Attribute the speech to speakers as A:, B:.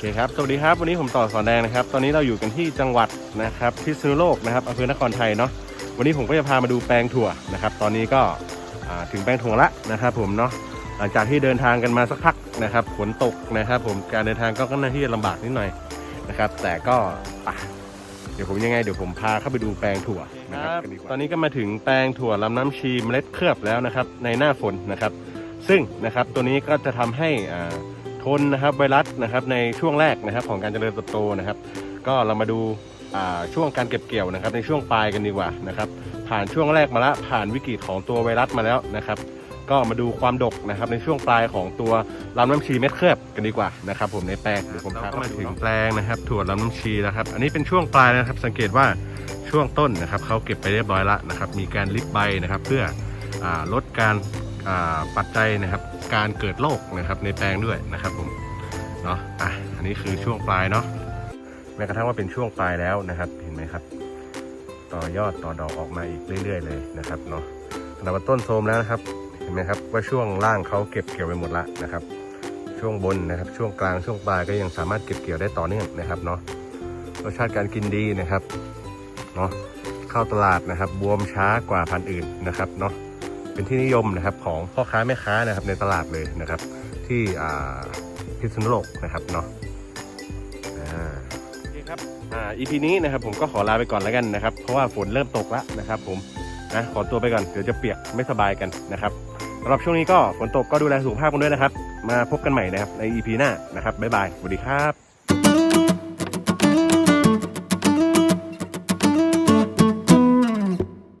A: วัสดีครับ วันนี้ผมต่อสอนแดงนะครับ ตอนนี้เราอยู่กันที่จังหวัดนะครับพิษณุโลกนะครับอำเภอนครไทยเนาะ วันนี้ผมก็จะพามาดูแปลงถั่วนะครับ ตอนนี้ก็อ่าถึงแปลงถั่วละนะครับผมเนาะ หลังจากที่เดินทางกันมาสักพักนะครับ ฝนตกนะครับ ผม การเดินทางก็ค่อนข้างที่จะลำบากนิดหน่อยนะครับ แต่ก็ไปเดี๋ยวผมยังไงเดี๋ยวผมพาเข้าไปดูแปลงถั่วนะครับกันดีกว่าตอนนี้ก็มาถึงแปลงถั่วลำน้ำชีเมล็ดเคลือบแล้วนะครับ ในหน้าฝนนะครับ ซึ่งนะครับตัวนี้ก็จะทำให้อ่า ทนนะครับไวรัสนะครับในช่วงแรกนะครับของการเจริญเติบโตนะครับ ก็เรามาดูอ่าช่วงการเก็บเกี่ยวนะครับ ในช่วงปลายกันดีกว่านะครับ ผ่านช่วงแรกมาละผ่านวิกฤตของตัวไวรัสมาแล้วนะครับ ก็มาดูความดกนะครับในช่วงปลายของตัวลำน้ำชีเม็ดเคลือบกันดีกว่านะครับ ผมในแปลงเดี๋ยวผมพาเข้ามาถึงแปลงนะครับถั่วลำน้ำชีแล้วครับ อันนี้เป็นช่วงปลายนะครับ สังเกตว่าช่วงต้นนะครับเขาเก็บไปเรียบร้อยละนะครับ มีการลิบใบนะครับ เพื่ออาลดการอ่า ปัจจัยนะครับการเกิดโรคนะครับในแปลงด้วยนะครับผมเนาะอะอันนี้คือช่วงปลายเนาะแม้กระทั่งว่าเป็นช่วงปลายแล้วนะครับเห็นไหมครับ ต่อยอดต่อดอกออกมาอีกเรื่อยๆ เลยนะครับเนาะขณะว่าต้นโทรมแล้วนะครับเห็นไหมครับว่าช่วงล่างเขาเก็บเกี่ยวไปหมดละนะครับ ช่วงบนนะครับ ช่วงกลางช่วงปลายก็ยังสามารถเก็บเกี่ยวได้ต่อเนื่องนะครับเนาะรสชาติการกินดีนะครับเนาะเข้าตลาดนะครับบวมช้ากว่าพันธุ์อื่นนะครับเนาะ เป็นที่นิยมนะครับของพ่อค้าแม่ค้านะครับในตลาดเลยนะครับ ที่พิษณุโลกนะครับเนาะอ่าโอเคครับอ่า EP นี้นะครับผมก็ขอลาไปก่อนแล้วกันนะครับ เพราะว่าฝนเริ่มตกแล้วนะครับ ผมนะขอตัวไปก่อนเดี๋ยวจะเปียกไม่สบายกันนะครับสำหรับช่วงนี้ก็ฝนตกก็ดูแลสุขภาพกันด้วยนะครับ มาพบกันใหม่นะครับใน EP หน้านะครับบ๊ายบายสวัสดีครับ